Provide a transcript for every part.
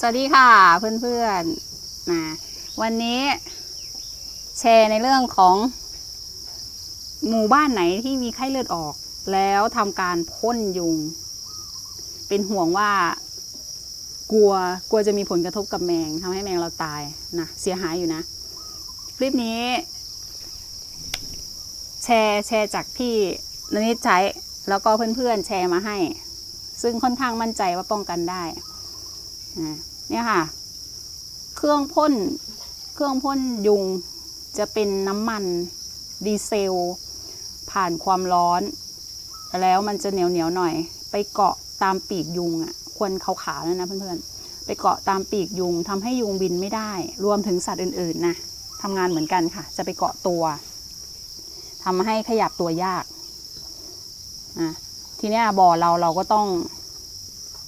สวัสดีค่ะเพื่อนๆนะวันนี้แชร์ในเรื่องของ หมู่บ้านไหนที่มีไข้เลือดออก แล้วทำการพ่นยุง เป็นห่วงว่า กลัวกลัวจะมีผลกระทบกับแมงทำให้แมงเราตายนะเสียหายอยู่นะ คลิปนี้ แชร์แชร์จากที่นนิดใช้แล้วก็เพื่อนๆแชร์มาให้ ซึ่งค่อนข้างมั่นใจว่าป้องกันได้ เนี่ยค่ะ เครื่องพ่น เครื่องพ่นยุงจะเป็นน้ำมันดีเซล ผ่านความร้อน แล้วมันจะเหนียวเหนียวหน่อย ไปเกาะตามปีกยุงอะ ควรขาวๆนั่นนะเพื่อนๆ ไปเกาะตามปีกยุงทำให้ยุงบินไม่ได้ รวมถึงสัตว์อื่นๆนะทำงานเหมือนกันค่ะ จะไปเกาะตัวทำให้ขยับตัวยากอะทีนี้บ่อเราเราก็ต้อง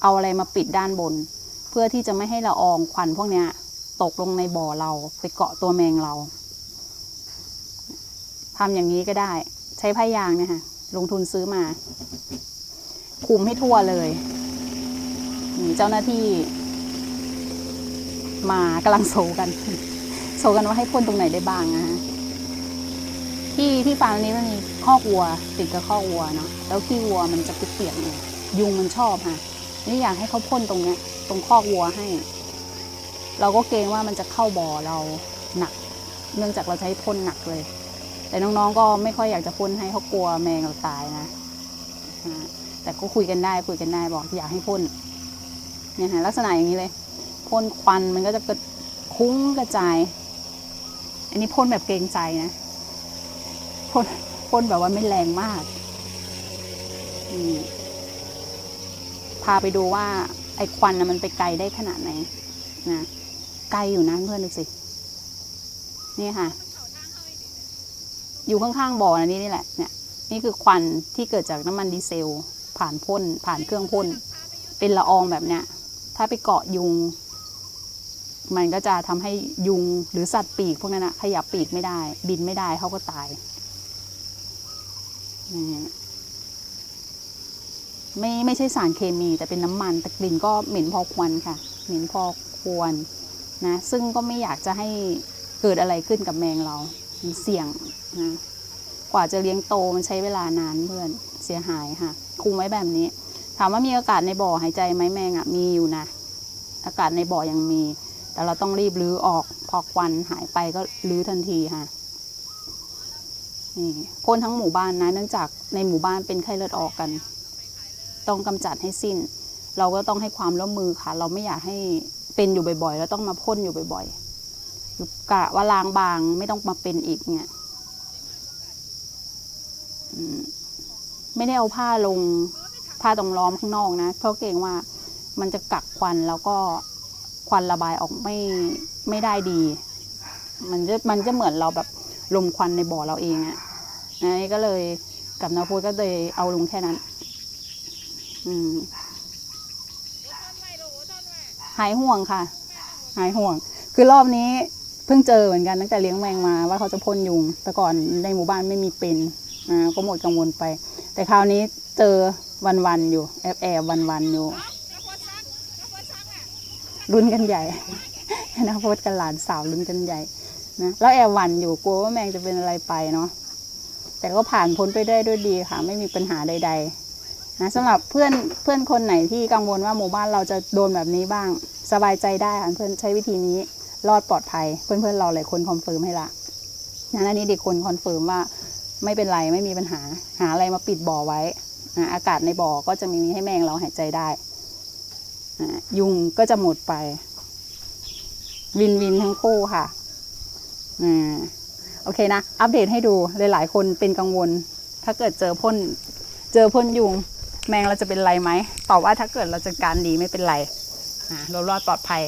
เอาอะไรมาปิดด้านบน เพื่อที่จะไม่ให้ละอองควันพวกนี้ตกลงในบ่อเราไปเกาะตัวแมงเราทำอย่างนี้ก็ได้ ใช้ผ้ายางเนี่ยค่ะ ลงทุนซื้อมาคุมให้ทั่วเลยนี่เจ้าหน้าที่ มากำลังโซกันโซกันว่าให้พ่นตรงไหนได้บ้างนะฮะที่ที่ฟาร์มนี้มันมีคอกวัว ติดกับคอกวัวเนาะแล้วขี้วัวมันจะเปียกๆเนี่ยยุงมันชอบค่ะนี่อยากให้เขาพ่นตรงเนี้ย ตรงคอกวัวให้ เราก็เกรงว่ามันจะเข้าบ่อเราหนัก เนื่องจากเราใช้พ่นหนักเลย แต่น้องๆก็ไม่ค่อยอยากจะพ่นให้เขากลัวแมงเราตายนะแต่ก็คุยกันได้คุยกันได้บอกอยากให้พ่นเนี่ยฮะลักษณะอย่างนี้เลยพ่นควันมันก็จะกระคุ้งกระจาย อันนี้พ่นแบบเกรงใจนะพ่นพ่นแบบว่าไม่แรงมากพาไปดูว่า ไอ้ควันนะมันไปไกลได้ขนาดไหนนะไกลอยู่นะเพื่อนดูสิ นี่ค่ะ อยู่ข้างๆบ่อนะนี่นี่แหละ เนี่ย นี่คือควันที่เกิดจากน้ำมันดีเซล ผ่านพ่นผ่านเครื่องพ่น เป็นละอองแบบเนี้ย ถ้าไปเกาะยุง มันก็จะทำให้ยุงหรือสัตว์ปีกพวกนั้นนะขยับปีกไม่ได้ บินไม่ได้เขาก็ตายนี่ ไม่ไม่ใช่สารเคมี แต่เป็นน้ำมัน แต่กลิ่นก็เหม็นพอควรค่ะ เหม็นพอควรนะซึ่งก็ไม่อยากจะให้เกิดอะไรขึ้นกับแมงเรามันเสี่ยงนะกว่าจะเลี้ยงโตมันใช้เวลานานเพื่อนเสียหายค่ะคุมไว้แบบนี้ ถามว่ามีอากาศในบ่อหายใจไหมแมงอะมีอยู่นะ อากาศในบ่อยังมี แต่เราต้องรีบรื้อออกพอควันหายไปก็รื้อทันทีค่ะนี่พ่นทั้งหมู่บ้านนะ เนื่องจากในหมู่บ้านเป็นไข้เลือดออกกัน ต้องกำจัดให้สิ้น เราก็ต้องให้ความร่วมมือค่ะ เราไม่อยากให้เป็นอยู่บ่อยๆ แล้วต้องมาพ่นอยู่บ่อยๆคือกะว่าล้างบางไม่ต้องมาเป็นอีกเนี่ยไม่ได้เอาผ้าลงผ้าตรงล้อมข้างนอกนะ เพราะเกรงว่ามันจะกักควันแล้วก็ควันระบายออกไม่ไม่ได้ดี มันจะมันจะเหมือนเราแบบลมควันในบ่อเราเองอะนะนี่ก็เลยกับนาโพดก็เลยเอาลงแค่นั้น อืมหายห่วงค่ะ หายห่วง คือรอบนี้เพิ่งเจอเหมือนกันตั้งแต่เลี้ยงแมงมาว่าเขาจะพ่นยุง แต่ก่อนในหมู่บ้านไม่มีเป็นอ่าก็หมดกังวลไป แต่คราวนี้เจอวันๆอยู่ แอบแอบวันๆอยู่ลุ้นกันใหญ่นะโพสกับหลานสาวลุ้นกันใหญ่นะแล้วแอบหวันอยู่กลัวว่าแมงจะเป็นอะไรไปเนาะแต่ก็ผ่านพ้นไปได้ด้วยดีค่ะ ไม่มีปัญหาใด ๆ นะสำหรับเพื่อนเพื่อนคนไหนที่กังวลว่าหมู่บ้านเราจะโดนแบบนี้บ้าง สบายใจได้ค่ะเพื่อนใช้วิธีนี้รอดปลอดภัย เพื่อนเพื่อนๆเราหลายคนคอนเฟิร์มให้ละนะอันนี้เด็กคนคอนเฟิร์มว่าไม่เป็นไรไม่มีปัญหาหาอะไรมาปิดบ่อไว้นะอากาศในบ่อก็จะมีให้แมงเราหายใจได้อะยุงก็จะหมดไป วินวินทั้งคู่ค่ะอ่าโอเคนะ อัปเดตให้ดูหลายๆคนเป็นกังวล ถ้าเกิดเจอพ่นเจอพ่นยุง แมงเราจะเป็นไรไหมตอบว่าถ้าเกิดเราจัดการดีไม่เป็นไรนะเรารอดปลอดภัย